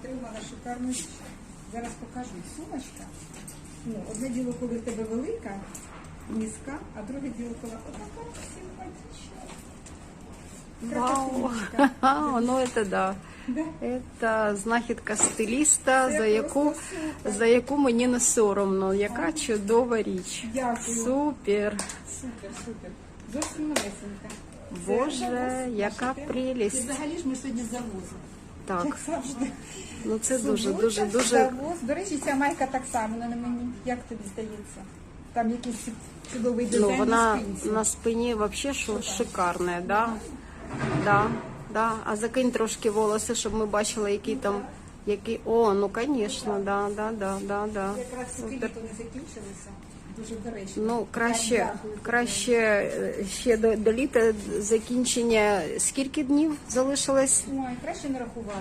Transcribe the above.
отримала шикарну річ. Зараз покажу. Сумочка. Ну, одне діло, коли в тебе велика, низька, а друге діло, коли отака симпатична. Вау, ну это да. Да. Это знахідка стиліста, Це за яку, за яку мені не соромно. Яка чудова річ. Дякую. Супер. Супер, супер. Зовсім новесенька. Боже, яка прелість. І взагалі ж ми сьогодні з завозу. Так, Як завжди. ну це дуже, дуже, дуже. завоз. До речі, ця майка так само на мені. Як тобі здається? Там якийсь чудовий дизайн Ну, вона на спинці. на спині вообще шо, шикарне, да? Да, да. А закинь трошки волоси, щоб ми бачили, який там, який. О, ну звісно, да, да, да, да, да. Якраз літо не закінчилися. Дуже доречно. Ну, краще, краще е, ще до, до літа закінчення. Скільки днів залишилось? Ой, краще не рахувати.